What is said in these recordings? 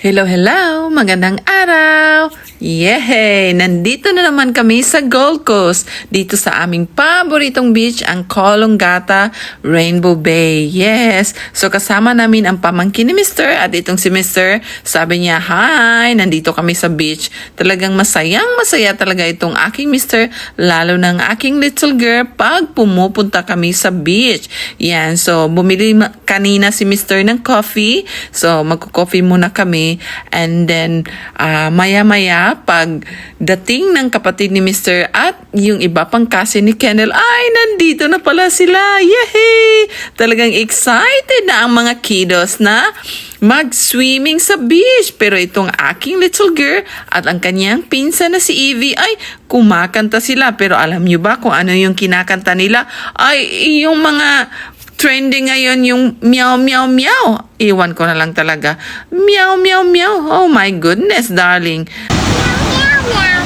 Hello, hello! Magandang araw! Yehey! Nandito na naman kami sa Gold Coast, dito sa aming paboritong beach, ang Colongata Rainbow Bay. Yes! So kasama namin ang pamangkin ni Mr. at itong si Mr. Sabi niya, Hi! Nandito kami sa beach. Talagang masayang masaya talaga itong aking Mr. Lalo ng aking little girl pag pumupunta kami sa beach. Yan. So bumili kanina si Mr. ng coffee. So magko-coffee muna kami. And then, ah, maya-maya, pag dating ng kapatid ni Mr. at yung iba pang kasi ni Kennel, ay, nandito na pala sila. Yehey! Talagang excited na ang mga kiddos na mag-swimming sa beach. Pero itong aking little girl at ang kanyang pinsan na si Evie ay kumakanta sila. Pero alam nyo ba kung ano yung kinakanta nila? Ay, yung mga trending ngayon yung meow meow meow. Iwan ko na lang talaga. Meow meow meow. Oh my goodness, darling. Meow, meow, meow,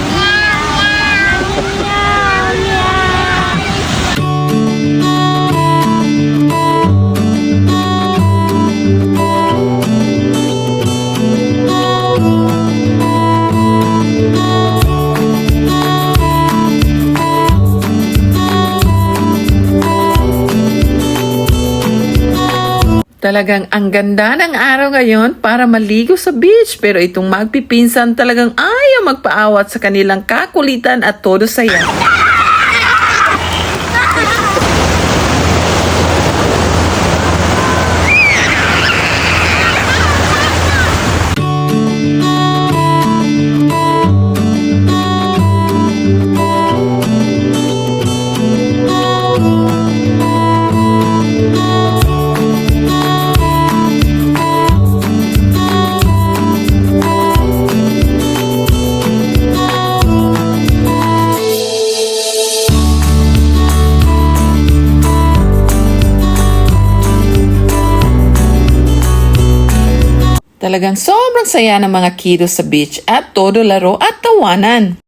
Talagang ang ganda ng araw ngayon para maligo sa beach. Pero itong magpipinsan talagang ayaw magpaawat sa kanilang kakulitan at todo saya. Talagang sobrang saya ng mga kiddos sa beach at todo laro at tawanan.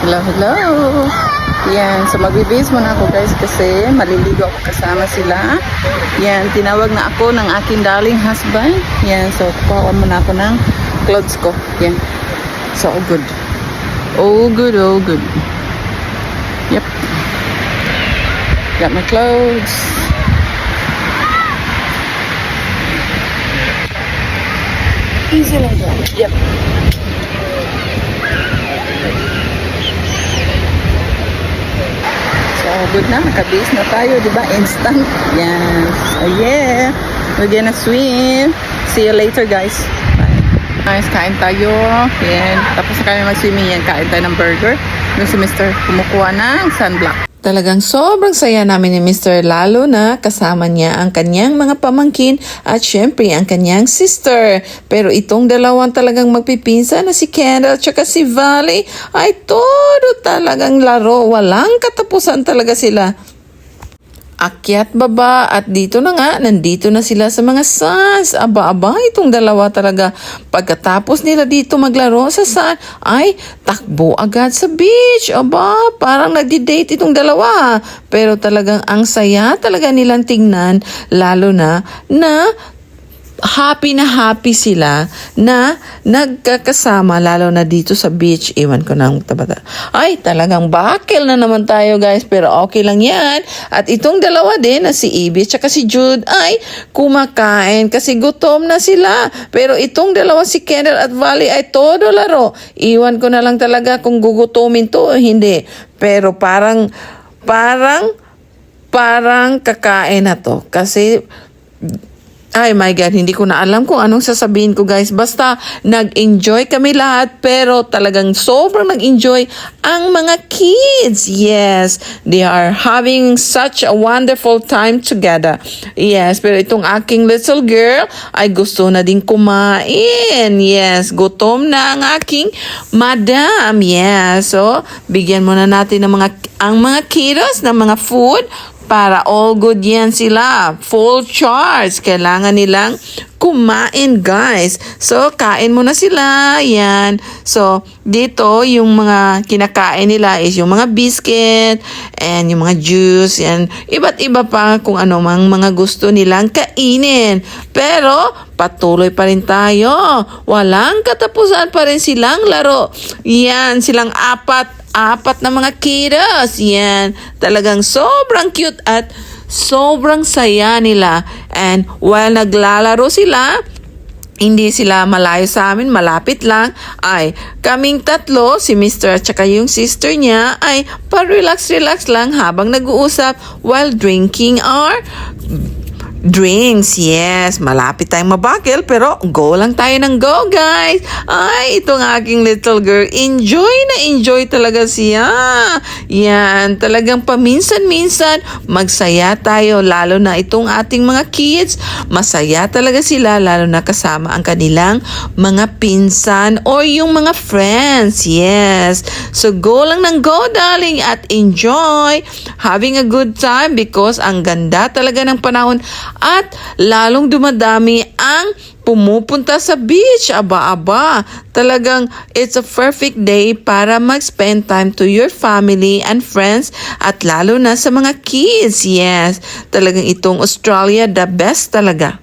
Hello, hello. Yan, so magbibis muna ako guys kasi maliligo ako kasama sila. Yan, tinawag na ako ng aking darling husband. Yan, so kukuha muna ako ng clothes ko. Yan. So, all good. Oh, good, oh, good. Yep. Got my clothes. Easy like that. Yep. So, good na. Nakabase na tayo, di ba? Instant. Yes. Oh, yeah. We're gonna swim. See you later, guys. Bye. Guys, kain tayo. Yan. Tapos na kami mag-swimming yan. Kain tayo ng burger. Yung si Mr. kumukuha ng sunblock. Talagang sobrang saya namin ni Mr. Lalo na kasama niya ang kanyang mga pamangkin at syempre ang kanyang sister. Pero itong dalawang talagang magpipinsa na si Kendall at saka si Valley ay todo talagang laro. Walang katapusan talaga sila. Akyat baba at dito na nga, nandito na sila sa mga suns. Aba-aba, itong dalawa talaga. Pagkatapos nila dito maglaro sa sun, ay takbo agad sa beach. Aba, parang nagdi-date itong dalawa. Pero talagang ang saya talaga nilang tingnan, lalo na na happy na happy sila na nagkakasama lalo na dito sa beach. Iwan ko ang tabata. Ay, talagang bakil na naman tayo guys. Pero okay lang yan. At itong dalawa din na si Ibis at si Jude ay kumakain kasi gutom na sila. Pero itong dalawa si Kendall at Valley ay todo laro. Iwan ko na lang talaga kung gugutomin to o hindi. Pero parang, parang, parang kakain na to. Kasi ay my God, hindi ko na alam kung anong sasabihin ko guys. Basta nag-enjoy kami lahat pero talagang sobrang nag-enjoy ang mga kids. Yes, they are having such a wonderful time together. Yes, pero itong aking little girl ay gusto na din kumain. Yes, gutom na ang aking madam. Yes, so bigyan muna natin ng mga ang mga kiddos ng mga food para all good yan sila. Full charge. Kailangan nilang kumain, guys. So, kain muna sila. Yan. So, dito, yung mga kinakain nila is yung mga biscuit and yung mga juice. Yan. Iba't iba pa kung ano mang mga gusto nilang kainin. Pero, patuloy pa rin tayo. Walang katapusan pa rin silang laro. Yan, silang apat apat na mga kiddos. Yan. Talagang sobrang cute at sobrang saya nila. And while naglalaro sila, hindi sila malayo sa amin, malapit lang, ay kaming tatlo, si Mr. at saka yung sister niya, ay pa-relax-relax lang habang nag-uusap while drinking our drinks. Yes, malapit tayong mabakil pero go lang tayo ng go guys. Ay, itong aking little girl, enjoy na enjoy talaga siya. Yan, talagang paminsan-minsan magsaya tayo lalo na itong ating mga kids. Masaya talaga sila lalo na kasama ang kanilang mga pinsan or yung mga friends. Yes. So go lang ng go darling at enjoy having a good time because ang ganda talaga ng panahon at lalong dumadami ang pumupunta sa beach. Aba-aba. Talagang it's a perfect day para mag-spend time to your family and friends at lalo na sa mga kids. Yes. Talagang itong Australia the best talaga.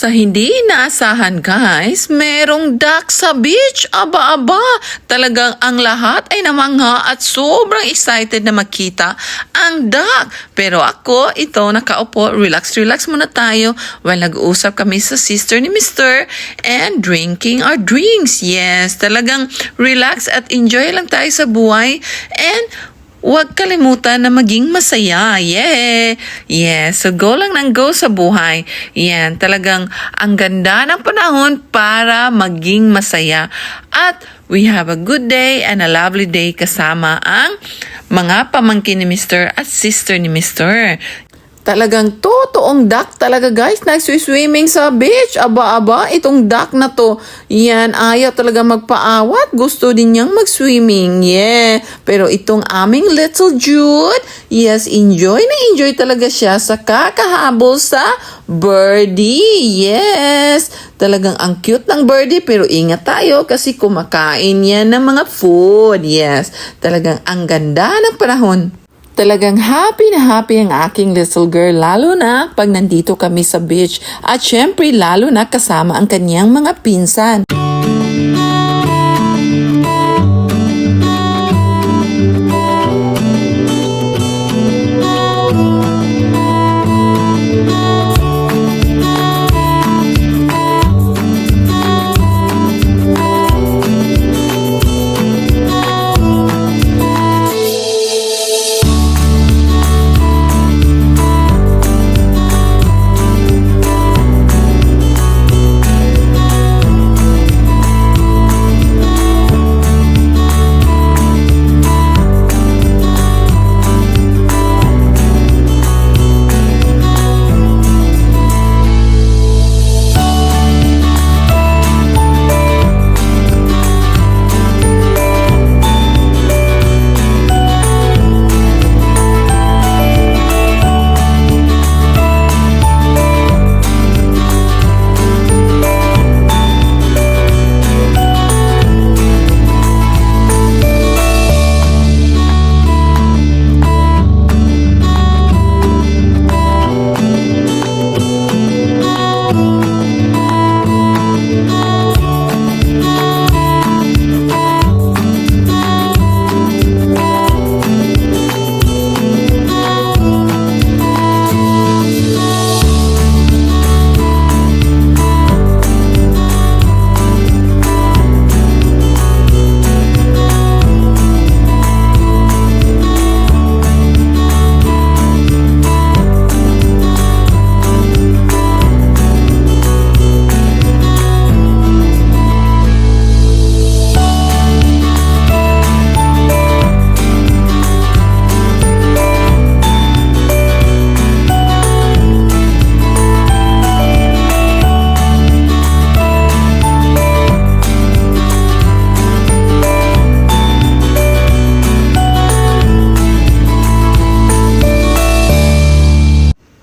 Sa hindi inaasahan guys, merong duck sa beach. Aba-aba, talagang ang lahat ay namangha at sobrang excited na makita ang duck. Pero ako, ito, nakaupo, relax, relax muna tayo while nag-uusap kami sa sister ni Mr. and drinking our drinks. Yes, talagang relax at enjoy lang tayo sa buhay and Huwag kalimutan na maging masaya. Yeah! Yeah. So, go lang ng go sa buhay. Yan. Talagang ang ganda ng panahon para maging masaya. At we have a good day and a lovely day kasama ang mga pamangkin ni Mr. at sister ni Mr. Talagang totoong duck talaga guys. Nagswi-swimming sa beach. Aba-aba, itong duck na to. Yan, ayaw talaga magpaawat. Gusto din niyang mag-swimming. Yeah. Pero itong aming little Jude, yes, enjoy na enjoy talaga siya sa kakahabol sa birdie. Yes. Talagang ang cute ng birdie pero ingat tayo kasi kumakain yan ng mga food. Yes. Talagang ang ganda ng panahon. Talagang happy na happy ang aking little girl lalo na pag nandito kami sa beach at syempre lalo na kasama ang kanyang mga pinsan.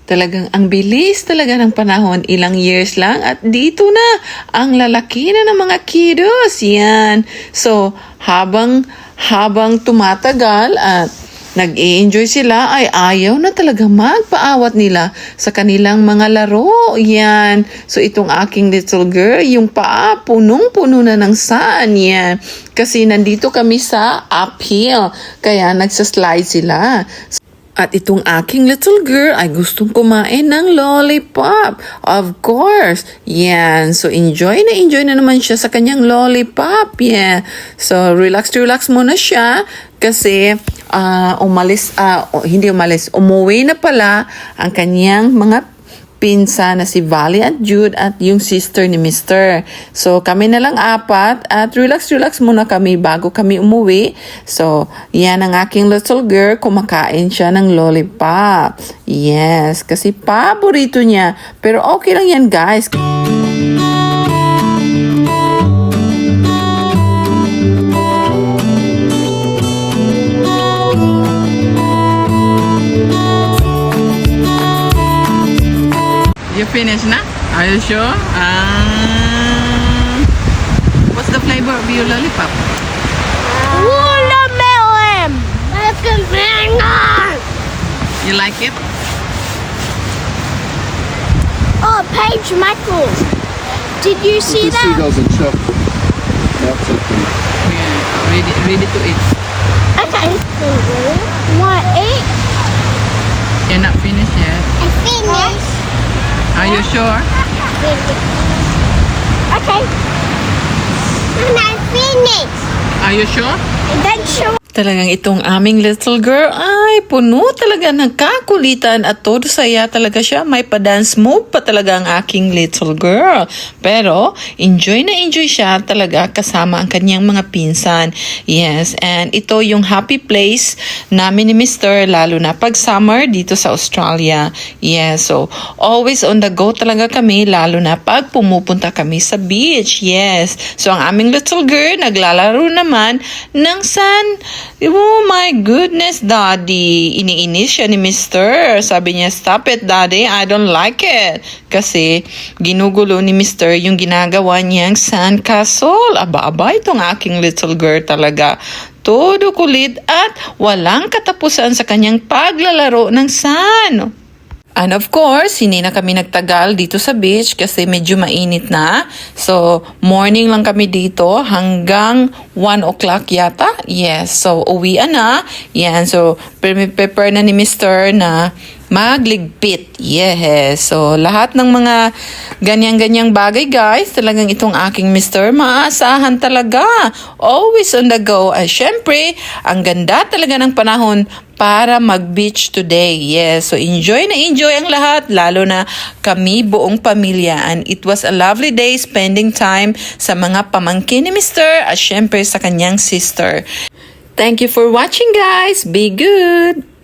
Talagang ang bilis talaga ng panahon, ilang years lang at dito na ang lalaki na ng mga kiddos. Yan. So, habang habang tumatagal at nag-i-enjoy sila ay ayaw na talaga magpaawat nila sa kanilang mga laro. Yan. So, itong aking little girl, yung paa, punong-puno na ng saan. Yan. Kasi nandito kami sa uphill. Kaya nagsaslide sila. At itong aking little girl ay gustong kumain ng lollipop. Of course. Yan. So, enjoy na enjoy na naman siya sa kanyang lollipop. Yeah. So, relax relax muna siya kasi ah, umalis, o- hindi umalis, umuwi na pala ang kanyang mga pinsa na si Valley at Jude at yung sister ni Mr. So, kami na lang apat at relax-relax muna kami bago kami umuwi. So, yan ang aking little girl. Kumakain siya ng lollipop. Yes, kasi paborito niya. Pero okay lang yan, guys. You finished na? Are you sure? Um, what's the flavor of your lollipop? Watermelon! That's a banana! You like it? Oh, Paige Michaels. Did you see the that? seagulls and stuff. That's okay. Yeah, ready, ready to eat. Okay. Want to eat? You're not finished yet. I finished. Are you sure? Okay. And I finished. Are you sure? Then show Talagang itong aming little girl ay puno talaga ng kakulitan at todo saya talaga siya. May pa-dance move pa talaga ang aking little girl. Pero enjoy na enjoy siya talaga kasama ang kanyang mga pinsan. Yes, and ito yung happy place namin ni Mr. lalo na pag summer dito sa Australia. Yes, so always on the go talaga kami lalo na pag pumupunta kami sa beach. Yes. So ang aming little girl naglalaro naman ng sun. Oh my goodness, daddy. Iniinis siya ni Mr. Sabi niya, stop it, daddy. I don't like it. Kasi ginugulo ni Mr. yung ginagawa niyang sandcastle. Aba-aba itong aking little girl talaga. Todo kulit at walang katapusan sa kanyang paglalaro ng sand. And of course, hindi na kami nagtagal dito sa beach kasi medyo mainit na. So, morning lang kami dito hanggang 1 o'clock yata. Yes, so uwian na. Yan, so pre- prepare na ni Mr. na magligpit. Yes, so lahat ng mga ganyan-ganyang bagay guys, talagang itong aking Mr. maaasahan talaga. Always on the go. At syempre, ang ganda talaga ng panahon para mag-beach today. Yes, so enjoy na enjoy ang lahat, lalo na kami buong pamilya. And it was a lovely day spending time sa mga pamangkin ni Mr. at syempre sa kanyang sister. Thank you for watching guys. Be good!